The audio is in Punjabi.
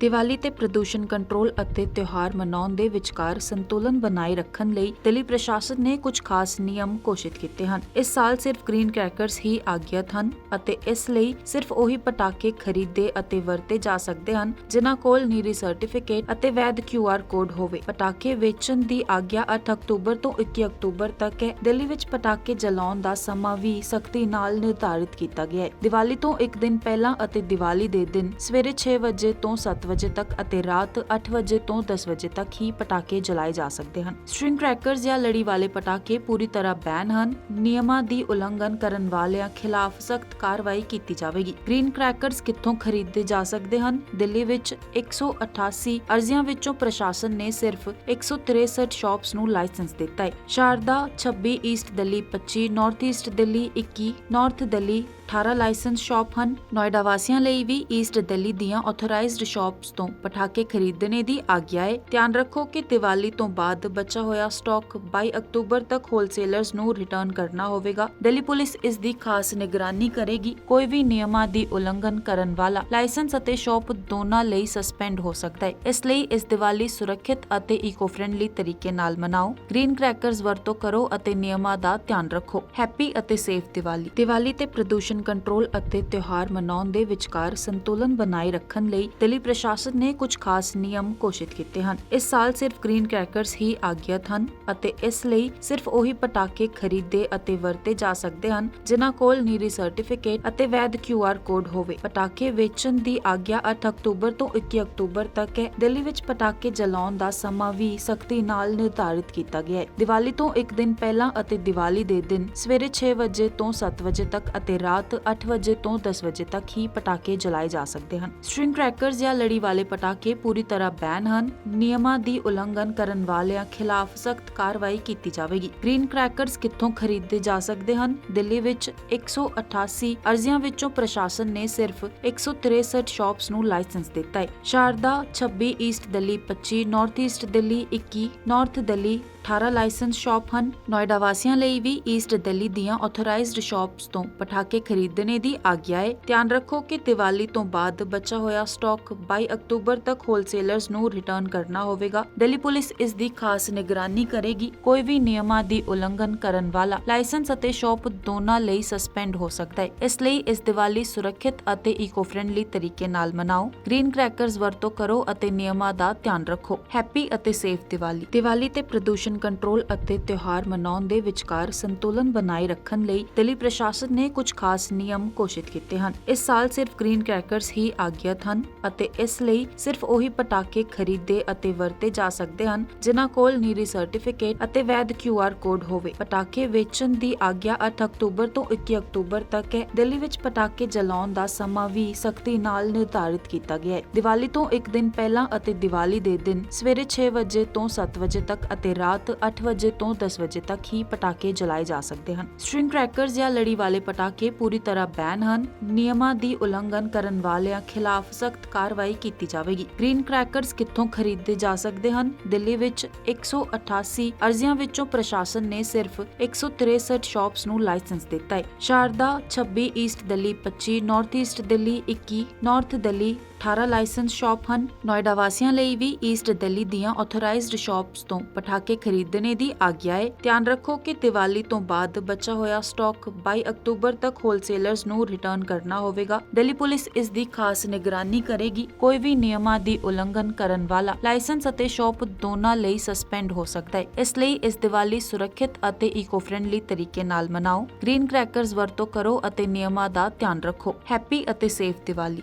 ਦੀਵਾਲੀ ਤੇ ਪ੍ਰਦੂਸ਼ਣ ਕੰਟਰੋਲ ਅਤੇ ਤਿਉਹਾਰ ਮਨਾਉਣ ਦੇ ਵਿਚਕਾਰ ਸੰਤੁਲਨ ਬਣਾਏ ਰੱਖਣ ਲਈ ਦਿੱਲੀ ਪ੍ਰਸ਼ਾਸਨ ਨੇ ਕੁਝ ਖਾਸ ਨਿਯਮ ਘੋਸ਼ਿਤ ਕੀਤੇ ਹਨ। ਇਸ ਸਾਲ ਸਿਰਫ ਗ੍ਰੀਨ ਕ੍ਰੈਕਰਸ ਹੀ ਆਗਿਅਤ ਹਨ ਅਤੇ ਇਸ ਲਈ ਸਿਰਫ ਉਹੀ ਪਟਾਕੇ ਖਰੀਦੇ ਅਤੇ ਵਰਤੇ ਜਾ ਸਕਦੇ ਹਨ, ਜਿਨ੍ਹਾਂ ਕੋਲ ਨੀਰੀ ਸਰਟੀਫਿਕੇਟ ਅਤੇ ਵੈਧ QR ਕੋਡ ਹੋਵੇ। ਪਟਾਕੇ ਵੇਚਣ ਦੀ ਆਗਿਆ 8 ਅਕਤੂਬਰ ਤੋਂ 21 ਅਕਤੂਬਰ ਤੱਕ ਹੈ। ਦਿੱਲੀ ਵਿੱਚ ਪਟਾਕੇ ਜਲਾਉਣ ਦਾ ਸਮਾਂ ਵੀ ਸਖਤੀ ਨਾਲ ਨਿਰਧਾਰਿਤ ਕੀਤਾ ਗਿਆ ਹੈ। ਦੀਵਾਲੀ ਤੋਂ ਇੱਕ ਦਿਨ ਪਹਿਲਾਂ ਅਤੇ ਦੀਵਾਲੀ ਦੇ ਦਿਨ ਸਵੇਰੇ 6 ਵਜੇ ਤੋਂ 7 ਵਜੇ ਤੱਕ ਅਤੇ ਰਾਤ 8 ਵਜੇ ਤੋਂ 10 ਵਜੇ ਤੱਕ ਹੀ ਪਟਾਕੇ ਜਲਾਏ ਜਾ ਸਕਦੇ ਹਨ। ਸਟ੍ਰਿੰਗ ਕ੍ਰੈਕਰਸ ਜਾਂ ਲੜੀ ਵਾਲੇ ਪਟਾਕੇ ਪੂਰੀ ਤਰ੍ਹਾਂ ਬੈਨ ਹਨ। ਨਿਯਮਾਂ ਦੀ ਉਲੰਘਣ ਕਰਨ ਵਾਲਿਆਂ ਖਿਲਾਫ ਸਖਤ ਕਾਰਵਾਈ ਕੀਤੀ ਜਾਵੇਗੀ। ਗ੍ਰੀਨ ਕ੍ਰੈਕਰਸ ਕਿੱਥੋਂ ਖਰੀਦੇ ਜਾ ਸਕਦੇ ਹਨ? ਦਿੱਲੀ ਵਿੱਚ 188 ਅਰਜ਼ੀਆਂ ਵਿੱਚੋਂ ਪ੍ਰਸ਼ਾਸਨ ਨੇ ਸਿਰਫ 163 ਸ਼ਾਪਸ ਨੂੰ ਲਾਇਸੈਂਸ ਦਿੱਤਾ ਹੈ। Sharda 26 east Delhi 25 north east Delhi 21 north Delhi 18 licence shop ਹਨ। ਨੋਇਡਾ ਵਾਸੀਆਂ ਲਈ ਵੀ ਈਸਟ ਦਿੱਲੀ ਦੀਆਂ ਆਥੋਰਾਈਜ਼ਡ ਸ਼ਾਪਸ ਤੋਂ ਪਟਾਕੇ ਖਰੀਦਣੇ ਦੀ ਆਗਿਆ ਹੈ। ਧਿਆਨ ਰੱਖੋ ਕਿ ਦੀਵਾਲੀ ਤੋਂ ਬਾਅਦ ਬਚਾ ਹੋਇਆ ਸਟਾਕ 22 ਅਕਤੂਬਰ ਤੱਕ ਹੋਲਸੇਲਰਸ ਨੂੰ ਰਿਟਰਨ ਕਰਨਾ ਹੋਵੇਗਾ। ਦਿੱਲੀ ਪੁਲਿਸ ਇਸ ਦੀ ਖਾਸ ਨਿਗਰਾਨੀ ਕਰੇਗੀ। ਕੋਈ ਵੀ ਨਿਯਮਾਂ ਦੀ ਉਲੰਘਣ ਕਰਨ ਵਾਲਾ ਲਾਇਸੈਂਸ ਅਤੇ ਸ਼ਾਪ ਦੋਨਾਂ ਲਈ ਸਸਪੈਂਡ ਹੋ ਸਕਦਾ ਹੈ। ਇਸ ਲਈ ਇਸ ਦੀਵਾਲੀ ਸੁਰੱਖਿਅਤ ਅਤੇ ਇਕੋ ਫ੍ਰੈਂਡਲੀ ਤਰੀਕੇ ਨਾਲ ਮਨਾਓ। ਗ੍ਰੀਨ ਕ੍ਰੈਕਰਸ ਵਰਤੋਂ ਕਰੋ ਅਤੇ ਨਿਯਮਾਂ ਦਾ ਧਿਆਨ ਰੱਖੋ। ਹੈਪੀ ਅਤੇ ਸੇਫ ਦੀਵਾਲੀ। ਦੀਵਾਲੀ ਤੇ ਪ੍ਰਦੂਸ਼ਣ ਕੰਟਰੋਲ ਅਤੇ ਤਿਉਹਾਰ ਮਨਾਉਣ ਦੇ ਵਿਚਕਾਰ ਸੰਤੁਲਨ ਬਣਾਏ ਰੱਖਣ ਲਈ ਦਿੱਲੀ ਪ੍ਰਸ਼ਾਸਨ ਨੇ ਕੁਝ ਖਾਸ ਨਿਯਮ ਘੋਸ਼ਿਤ ਕੀਤੇ ਹਨ। ਇਸ ਸਾਲ ਸਿਰਫ ਗ੍ਰੀਨ ਕ੍ਰੈਕਰਸ ਹੀ ਆਗਿਅਤ ਹਨ ਅਤੇ ਇਸ ਲਈ ਸਿਰਫ ਉਹੀ ਪਟਾਕੇ ਖਰੀਦੇ ਅਤੇ ਵਰਤੇ ਜਾ ਸਕਦੇ ਹਨ, ਜਿਨ੍ਹਾਂ ਕੋਲ ਨੀਰੀ ਸਰਟੀਫਿਕੇਟ ਅਤੇ ਵੈਧ QR ਕੋਡ ਹੋਵੇ। ਪਟਾਕੇ ਵੇਚਣ ਦੀ ਆਗਿਆ 8 ਅਕਤੂਬਰ ਤੋਂ 21 ਅਕਤੂਬਰ ਤੱਕ ਹੈ। ਦਿੱਲੀ ਵਿੱਚ ਪਟਾਕੇ ਜਲਾਉਣ ਦਾ ਸਮਾਂ ਵੀ ਸਖਤੀ ਨਾਲ ਨਿਰਧਾਰਿਤ ਕੀਤਾ ਗਿਆ ਹੈ। ਦੀਵਾਲੀ ਤੋਂ ਇੱਕ ਦਿਨ ਪਹਿਲਾਂ ਅਤੇ ਦੀਵਾਲੀ ਦੇ ਦਿਨ ਸਵੇਰੇ 6 ਵਜੇ ਤੋਂ 7 ਵਜੇ ਤੱਕ ਅਤੇ ਰਾਤ 8 ਵਜੇ ਤੋਂ 10 ਵਜੇ ਤੱਕ ਹੀ ਪਟਾਕੇ ਜਲਾਏ ਜਾ ਸਕਦੇ ਹਨ। ਸਟ੍ਰਿੰਗ ਕ੍ਰੈਕਰਸ ਜਾਂ ਲੜੀ ਵਾਲੇ ਪਟਾਕੇ ਪੂਰੀ ਤਰ੍ਹਾਂ ਬੈਨ ਹਨ। ਨਿਯਮਾਂ ਦੀ ਉਲੰਘਣ ਕਰਨ ਵਾਲਿਆਂ ਖਿਲਾਫ ਸਖਤ ਕਾਰਵਾਈ ਕੀਤੀ ਜਾਵੇਗੀ। ਗ੍ਰੀਨ ਕ੍ਰੈਕਰਸ ਕਿੱਥੋਂ ਖਰੀਦੇ ਜਾ ਸਕਦੇ ਹਨ? ਦਿੱਲੀ ਵਿੱਚ 188 ਅਰਜ਼ੀਆਂ ਵਿੱਚੋਂ ਪ੍ਰਸ਼ਾਸਨ ਨੇ ਸਿਰਫ 163 ਸ਼ਾਪਸ ਨੂੰ ਲਾਇਸੈਂਸ ਦਿੱਤਾ ਹੈ। Sharda 26 east Delhi 25 north east Delhi 21 north Delhi 18 licence shop ਹਨ। ਨੋਇਡਾ ਵਾਸੀਆਂ ਲਈ ਵੀ ਈਸਟ ਦਿੱਲੀ ਦੀਆਂ ਆਥੋਰਾਈਜ਼ਡ ਸ਼ਾਪਸ ਤੋਂ ਪਟਾਕੇ ਖਰੀਦਣੇ ਦੀ ਆਗਿਆ ਹੈ ਧਿਆਨ ਰੱਖੋ ਕਿ ਦੀਵਾਲੀ ਤੋਂ ਬਾਅਦ ਬਚਾ ਹੋਇਆ ਸਟਾਕ 22 ਅਕਤੂਬਰ ਤੱਕ ਹੋਲਸੇਲਰਸ ਨੂੰ ਰਿਟਰਨ ਕਰਨਾ ਹੋਵੇਗਾ। ਦਿੱਲੀ ਪੁਲਿਸ ਇਸ ਦੀ ਖਾਸ ਨਿਗਰਾਨੀ ਕਰੇਗੀ। ਕੋਈ ਵੀ ਨਿਯਮਾਂ ਦੀ ਉਲੰਘਣ ਕਰਨ ਵਾਲਾ ਲਾਇਸੈਂਸ ਅਤੇ ਸ਼ਾਪ ਦੋਨਾਂ ਲਈ ਸਸਪੈਂਡ ਹੋ ਸਕਦਾ ਹੈ ਇਸ ਲਈ ਇਸ ਦੀਵਾਲੀ ਸੁਰੱਖਿਅਤ ਅਤੇ ਇਕੋ ਫ੍ਰੈਂਡਲੀ ਤਰੀਕੇ ਨਾਲ ਮਨਾਓ। ਗ੍ਰੀਨ ਕ੍ਰੈਕਰਸ ਵਰਤੋਂ ਕਰੋ ਅਤੇ ਨਿਯਮਾਂ ਦਾ ਧਿਆਨ ਰੱਖੋ। ਹੈਪੀ ਅਤੇ ਸੇਫ ਦੀਵਾਲੀ। ਦੀਵਾਲੀ ਤੇ ਪ੍ਰਦੂਸ਼ਣ ਕੰਟਰੋਲ ਅਤੇ ਤਿਉਹਾਰ ਮਨਾਉਣ ਦੇ ਵਿਚਕਾਰ ਸੰਤੁਲਨ ਬਣਾਏ ਰੱਖਣ ਲਈ ਦਿੱਲੀ ਪ੍ਰਸ਼ਾਸਨ ਨੇ ਕੁਝ ਖਾਸ ਨਿਯਮ ਘੋਸ਼ਿਤ ਕੀਤੇ ਹਨ। ਇਸ ਸਾਲ ਸਿਰਫ ਗ੍ਰੀਨ ਕ੍ਰੈਕਰਸ ਹੀ ਆਗਿਅਤ ਹਨ ਅਤੇ ਇਸ ਲਈ ਸਿਰਫ ਉਹੀ ਪਟਾਕੇ ਖਰੀਦੇ ਅਤੇ ਵਰਤੇ ਜਾ ਸਕਦੇ ਹਨ, ਜਿਨ੍ਹਾਂ ਕੋਲ ਨੀਰੀ ਸਰਟੀਫਿਕੇਟ ਅਤੇ ਵੈਧ QR ਕੋਡ ਹੋਵੇ। ਪਟਾਕੇ ਵੇਚਣ ਦੀ ਆਗਿਆ 8 ਅਕਤੂਬਰ ਤੋਂ 21 ਅਕਤੂਬਰ ਤੱਕ ਹੈ। ਦਿੱਲੀ ਵਿੱਚ ਪਟਾਕੇ ਜਲਾਉਣ ਦਾ ਸਮਾਂ ਵੀ ਸਖਤੀ ਨਾਲ ਨਿਰਧਾਰਿਤ ਕੀਤਾ ਗਿਆ ਹੈ। ਦੀਵਾਲੀ ਤੋਂ ਇੱਕ ਦਿਨ ਪਹਿਲਾਂ ਅਤੇ ਦੀਵਾਲੀ ਦੇ ਦਿਨ ਸਵੇਰੇ 6 ਵਜੇ ਤੋਂ 7 ਵਜੇ ਤੱਕ ਅਤੇ ਰਾਤ ਰਾਤ 8 ਵਜੇ ਤੋਂ 10 ਵਜੇ ਤੱਕ ਹੀ ਪਟਾਕੇ ਜਲਾਏ ਜਾ ਸਕਦੇ ਹਨ। ਸਟ੍ਰਿੰਗ ਕ੍ਰੈਕਰਸ ਜਾਂ ਲੜੀ ਵਾਲੇ ਪਟਾਕੇ ਪੂਰੀ ਤਰ੍ਹਾਂ ਬੈਨ ਹਨ। ਨਿਯਮਾਂ ਦੀ ਉਲੰਘਣ ਕਰਨ ਵਾਲਿਆਂ ਖਿਲਾਫ ਸਖਤ ਕਾਰਵਾਈ ਕੀਤੀ ਜਾਵੇਗੀ। ਗ੍ਰੀਨ ਕ੍ਰੈਕਰਸ ਕਿੱਥੋਂ ਖਰੀਦੇ ਜਾ ਸਕਦੇ ਹਨ? ਦਿੱਲੀ ਵਿੱਚ 188 ਅਰਜ਼ੀਆਂ ਵਿੱਚੋਂ ਪ੍ਰਸ਼ਾਸਨ ਨੇ ਸਿਰਫ 163 ਸ਼ਾਪਸ ਨੂੰ ਲਾਇਸੈਂਸ ਦਿੱਤਾ ਹੈ। Sharda 26 east Delhi 25 north east Delhi 21 north Delhi 18 licence shop ਹਨ। ਨੋਇਡਾ ਵਾਸੀਆਂ ਲਈ ਵੀ ਈਸਟ ਦਿੱਲੀ ਦੀਆਂ ਆਥੋਰਾਈਜ਼ਡ ਸ਼ਾਪਸ ਤੋਂ ਪਟਾਕੇ ਖਰੀਦਣੇ ਦੀ ਆਗਿਆ ਹੈ। ਧਿਆਨ ਰੱਖੋ ਕਿ ਦੀਵਾਲੀ ਤੋਂ ਬਾਅਦ ਬਚਾ ਹੋਇਆ ਸਟਾਕ 22 ਅਕਤੂਬਰ ਤੱਕ ਹੋਲਸੇਲਰਸ ਨੂੰ ਰਿਟਰਨ ਕਰਨਾ ਹੋਵੇਗਾ। ਦਿੱਲੀ ਪੁਲਿਸ ਇਸ ਦੀ ਖਾਸ ਨਿਗਰਾਨੀ ਕਰੇਗੀ। ਕੋਈ ਵੀ ਨਿਯਮਾਂ ਦੀ ਉਲੰਘਣ ਕਰਨ ਵਾਲਾ ਲਾਇਸੈਂਸ ਅਤੇ ਸ਼ਾਪ ਦੋਨਾਂ ਲਈ ਸਸਪੈਂਡ ਹੋ ਸਕਦਾ ਹੈ। ਇਸ ਲਈ ਇਸ ਦੀਵਾਲੀ ਸੁਰੱਖਿਅਤ ਅਤੇ ਇਕੋ ਫ੍ਰੈਂਡਲੀ ਤਰੀਕੇ ਨਾਲ ਮਨਾਓ। ਗ੍ਰੀਨ ਕ੍ਰੈਕਰਸ ਵਰਤੋਂ ਕਰੋ ਅਤੇ ਨਿਯਮਾਂ ਦਾ ਧਿਆਨ ਰੱਖੋ। ਹੈਪੀ ਅਤੇ ਸੇਫ ਦੀਵਾਲੀ।